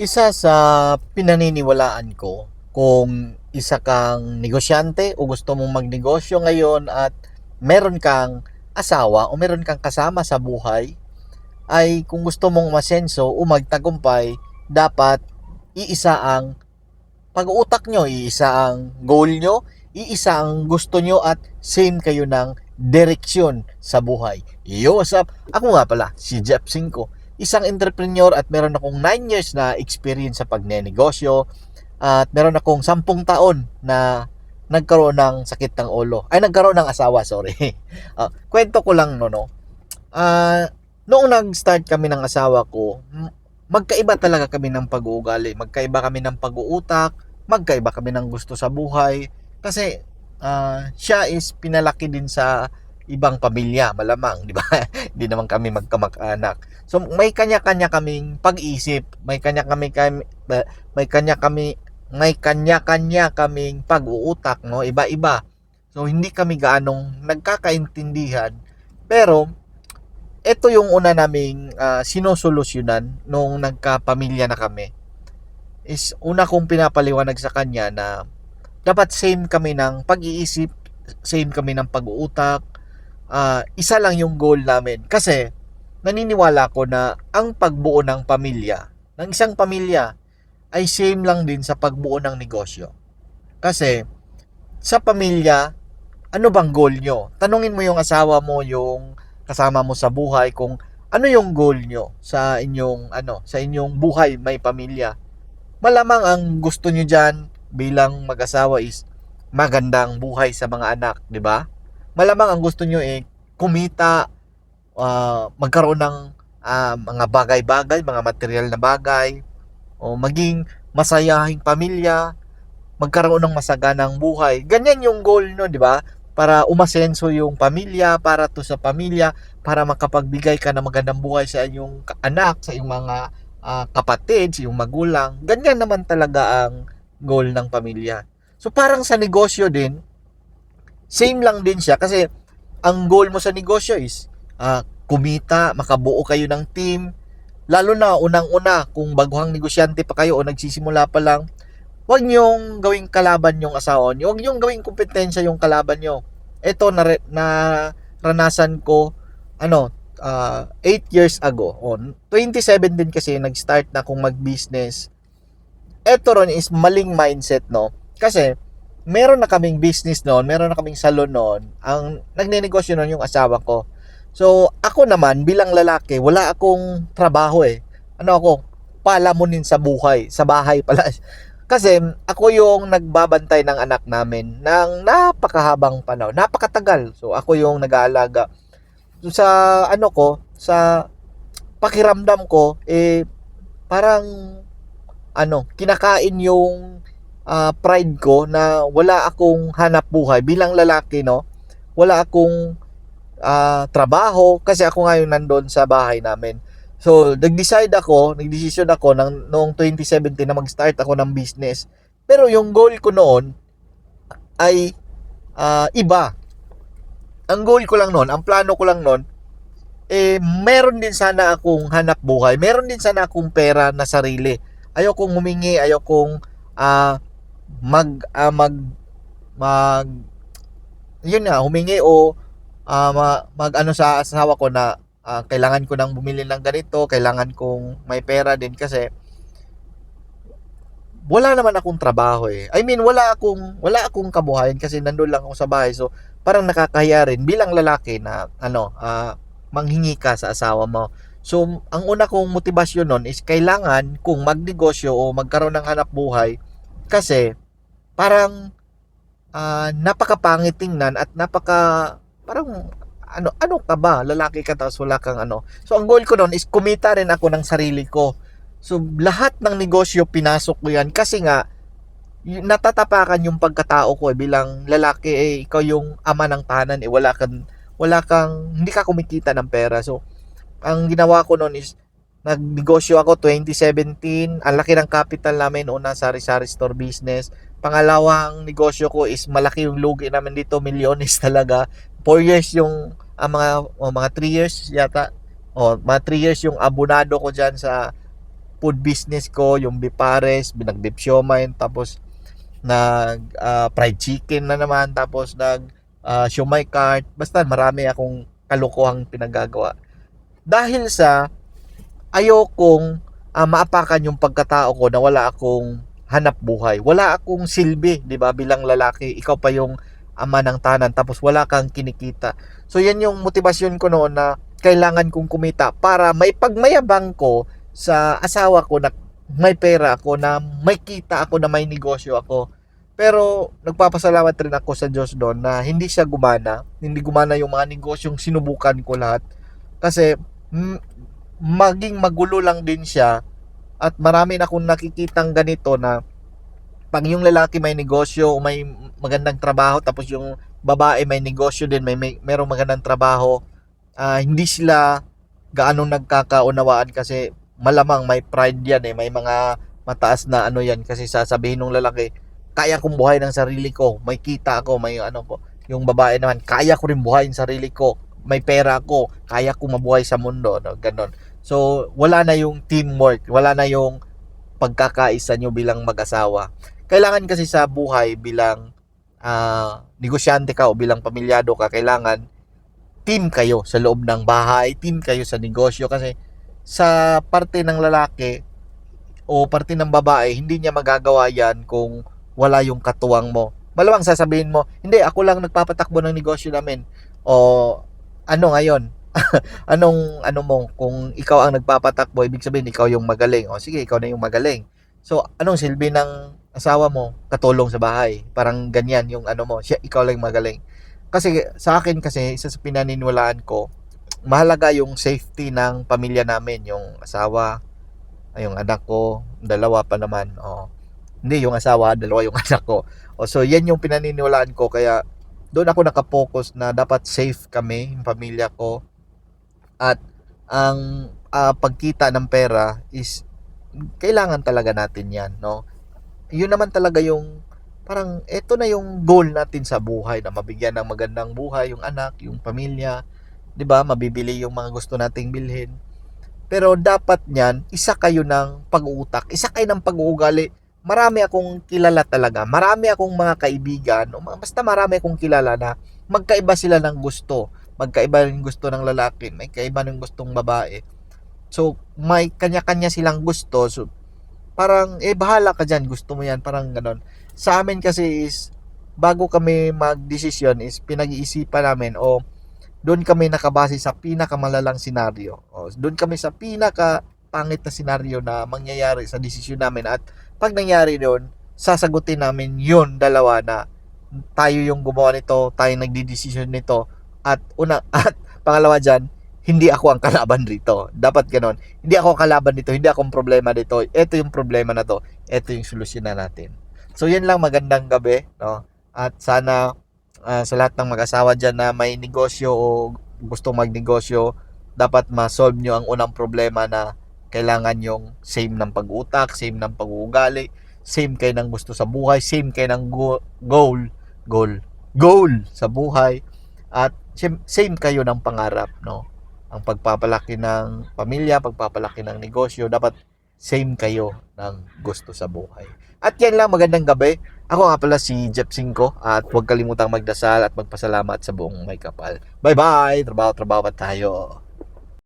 Isa sa pinaniniwalaan ko kung isa kang negosyante o gusto mong magnegosyo ngayon at meron kang asawa o meron kang kasama sa buhay ay kung gusto mong masenso o magtagumpay dapat iisa ang pag-uutak nyo, iisa ang goal nyo, iisa ang gusto nyo at same kayo ng direksyon sa buhay. Yo, what's up? Ako nga pala, si Jeff Cinco isang entrepreneur at meron akong 9 years na experience sa pagnenegosyo at meron akong 10 taon na nagkaroon ng sakit ng ulo. Ay, nagkaroon ng asawa, sorry. Ah, kwento ko lang, no, no. Ah, noong nag-start kami ng asawa ko, magkaiba talaga kami ng pag-uugali. Magkaiba kami ng pag-uutak, magkaiba kami ng gusto sa buhay. Kasi ah, siya is pinalaki din sa ibang pamilya, malamang, di ba? Hindi naman kami magkamag-anak. So may kanya-kanya kaming pag-isip, may kanya kami kami may kanya kami may kanya-kanya kaming pag-uutak, no? Iba-iba. So hindi kami gaanong nagkakaintindihan. Pero ito yung una naming uh, sinusolusyonan nung nagkapamilya na kami. Is una kong pinapaliwanag sa kanya na dapat same kami ng pag-iisip, same kami ng pag-uutak, uh, isa lang yung goal namin. Kasi, naniniwala ko na ang pagbuo ng pamilya, ng isang pamilya, ay same lang din sa pagbuo ng negosyo. Kasi, sa pamilya, ano bang goal nyo? Tanungin mo yung asawa mo, yung kasama mo sa buhay, kung ano yung goal nyo sa inyong, ano, sa inyong buhay may pamilya. Malamang ang gusto nyo dyan bilang mag-asawa is magandang buhay sa mga anak, di ba? Malamang ang gusto nyo eh kumita, uh, magkaroon ng uh, mga bagay-bagay, mga material na bagay, o maging masayahing pamilya, magkaroon ng masaganang buhay. Ganyan yung goal no, di ba? Para umasenso yung pamilya, para to sa pamilya, para makapagbigay ka ng magandang buhay sa inyong anak, sa iyong mga uh, kapatid, sa iyong magulang. Ganyan naman talaga ang goal ng pamilya. So parang sa negosyo din, same lang din siya kasi ang goal mo sa negosyo is uh, kumita, makabuo kayo ng team. Lalo na unang-una kung baguhang negosyante pa kayo o nagsisimula pa lang, huwag niyong gawing kalaban yung asawa niyo. Huwag niyong gawing kompetensya yung kalaban niyo. Ito na, na ko ano uh, 8 years ago. On 27 din kasi nag-start na kung mag-business. Ito ron is maling mindset no. Kasi meron na kaming business noon, meron na kaming salon noon. Ang nagnenegosyo noon yung asawa ko. So, ako naman bilang lalaki, wala akong trabaho eh. Ano ako? Palamunin sa buhay, sa bahay pala. Kasi ako yung nagbabantay ng anak namin ng napakahabang panahon, napakatagal. So ako yung nag-aalaga. Sa ano ko, sa pakiramdam ko eh parang ano, kinakain yung uh, pride ko na wala akong hanap buhay bilang lalaki, no? Wala akong uh, trabaho kasi ako ngayon nandoon sa bahay namin. So, nag-decide ako, nag-decision ako ng, noong 2017 na mag-start ako ng business. Pero yung goal ko noon ay uh, iba. Ang goal ko lang noon, ang plano ko lang noon, eh, meron din sana akong hanap buhay. Meron din sana akong pera na sarili. Ayokong humingi, ayokong uh, mag uh, mag mag yun nga humingi o uh, mag ano sa asawa ko na uh, kailangan ko nang bumili ng ganito, kailangan kong may pera din kasi wala naman akong trabaho eh. I mean, wala akong wala akong kabuhayan kasi nandoon lang ako sa bahay. So, parang nakakahiya rin bilang lalaki na ano, uh, manghingi ka sa asawa mo. So, ang una kong motibasyon nun is kailangan kung magnegosyo o magkaroon ng hanap buhay kasi parang uh, napakapangit tingnan at napaka parang ano ano ka ba? Lalaki ka tapos wala kang ano. So ang goal ko noon is kumita rin ako ng sarili ko. So lahat ng negosyo pinasok ko yan. Kasi nga natatapakan yung pagkatao ko eh, bilang lalaki eh ikaw yung ama ng tahanan eh wala kang wala kang hindi ka kumikita ng pera. So ang ginawa ko noon is Nagnegosyo ako 2017. Ang laki ng capital namin una sa sari-sari store business. Pangalawang negosyo ko is malaki yung lugi namin dito, milyones talaga. 4 years yung uh, mga oh, mga 3 years yata. Oh, mga 3 years yung abonado ko diyan sa food business ko, yung Bipares, binag-beef siomay, tapos nag ah, fried chicken na naman, tapos nag uh, siomay cart. Basta marami akong kalokohang pinagagawa. Dahil sa ayokong uh, maapakan yung pagkatao ko na wala akong hanap buhay. Wala akong silbi, 'di ba? Bilang lalaki, ikaw pa yung ama ng tanan tapos wala kang kinikita. So yan yung motivasyon ko noon na kailangan kong kumita para may pagmayabang ko sa asawa ko na may pera ako na may kita ako na may negosyo ako. Pero nagpapasalamat rin ako sa Diyos doon na hindi siya gumana. Hindi gumana yung mga negosyong sinubukan ko lahat. Kasi m- maging magulo lang din siya at marami na akong nakikitang ganito na pag yung lalaki may negosyo, may magandang trabaho, tapos yung babae may negosyo din, may, may merong magandang trabaho, ah, hindi sila gaano nagkakaunawaan kasi malamang may pride yan eh, may mga mataas na ano yan kasi sasabihin ng lalaki, kaya kong buhay ng sarili ko, may kita ako, may ano ko. Yung babae naman, kaya ko rin buhay ng sarili ko, may pera ako, kaya ko mabuhay sa mundo, no? Ganon. So, wala na yung teamwork, wala na yung pagkakaisa nyo bilang mag-asawa. Kailangan kasi sa buhay bilang ah, negosyante ka o bilang pamilyado ka, kailangan team kayo sa loob ng bahay, team kayo sa negosyo kasi sa parte ng lalaki o parte ng babae, hindi niya magagawa yan kung wala yung katuwang mo. Malamang sasabihin mo, hindi, ako lang nagpapatakbo ng negosyo namin. O ano ngayon? anong ano mo kung ikaw ang nagpapatakbo ibig sabihin ikaw yung magaling. O sige ikaw na yung magaling. So anong silbi ng asawa mo? Katulong sa bahay. Parang ganyan yung ano mo siya ikaw lang magaling. Kasi sa akin kasi isa sa pinaniniwalaan ko mahalaga yung safety ng pamilya namin yung asawa yung anak ko dalawa pa naman oh hindi yung asawa dalawa yung anak ko. O so yan yung pinaniniwalaan ko kaya doon ako nakapokus na dapat safe kami yung pamilya ko at ang ah, pagkita ng pera is kailangan talaga natin 'yan, no? 'Yun naman talaga yung parang eto na yung goal natin sa buhay na mabigyan ng magandang buhay yung anak, yung pamilya, 'di ba? Mabibili yung mga gusto nating bilhin. Pero dapat niyan, isa kayo ng pag-uutak, isa kayo ng pag-uugali. Marami akong kilala talaga, marami akong mga kaibigan, o basta marami akong kilala na magkaiba sila ng gusto magkaiba rin gusto ng lalaki, may kaiba ng gustong babae. So, may kanya-kanya silang gusto. So, parang, eh, bahala ka dyan, gusto mo yan, parang ganon. Sa amin kasi is, bago kami mag-desisyon is, pinag-iisipan namin, o, doon kami nakabase sa pinakamalalang senaryo. O, doon kami sa pinaka pangit na senaryo na mangyayari sa desisyon namin at pag nangyari doon, sasagutin namin yun dalawa na tayo yung gumawa nito, tayo nagdi-decision nito, at una at pangalawa diyan, hindi ako ang kalaban dito. Dapat ganon. Hindi ako kalaban dito, hindi ako problema dito. Ito yung problema na to. Ito yung solusyon na natin. So yan lang magandang gabi, no? At sana ah, sa lahat ng mag-asawa diyan na may negosyo o gustong magnegosyo, dapat ma-solve nyo ang unang problema na kailangan yung same ng pag-utak, same ng pag-uugali, same kayo ng gusto sa buhay, same kayo ng go- goal, goal, goal sa buhay, at same kayo ng pangarap, no? Ang pagpapalaki ng pamilya, pagpapalaki ng negosyo, dapat same kayo ng gusto sa buhay. At yan lang, magandang gabi. Ako nga pala si Jeff Cinco at huwag kalimutang magdasal at magpasalamat sa buong may kapal. Bye-bye! Trabaho-trabaho pa tayo.